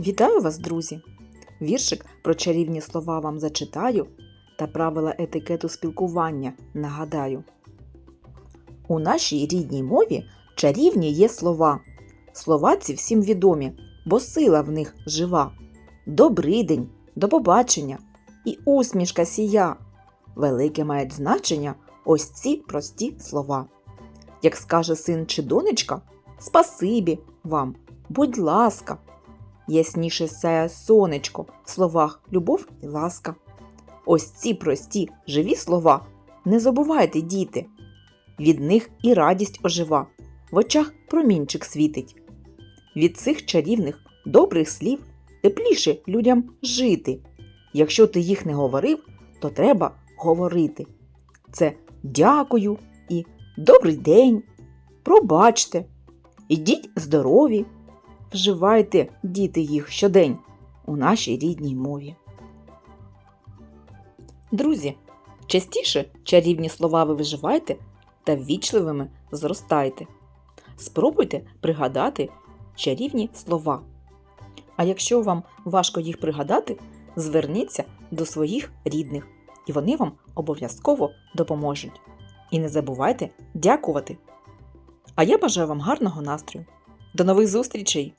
Вітаю вас, друзі! Віршик про чарівні слова вам зачитаю та правила етикету спілкування нагадаю. У нашій рідній мові чарівні є слова. Слова ці всім відомі, бо сила в них жива. Добрий день, до побачення і усмішка сія. Велике мають значення ось ці прості слова. Як скаже син чи донечка, спасибі вам, будь ласка. Ясніше сяє сонечко в словах любов і ласка. Ось ці прості живі слова не забувайте, діти. Від них і радість ожива, в очах промінчик світить. Від цих чарівних добрих слів тепліше людям жити. Якщо ти їх не говорив, то треба говорити. Це дякую і добрий день. Пробачте, ідіть здорові. Вживайте, діти, їх щодень у нашій рідній мові. Друзі, частіше чарівні слова ви вживайте та ввічливими зростайте. Спробуйте пригадати чарівні слова. А якщо вам важко їх пригадати, зверніться до своїх рідних, і вони вам обов'язково допоможуть. І не забувайте дякувати. А я бажаю вам гарного настрою. До нових зустрічей!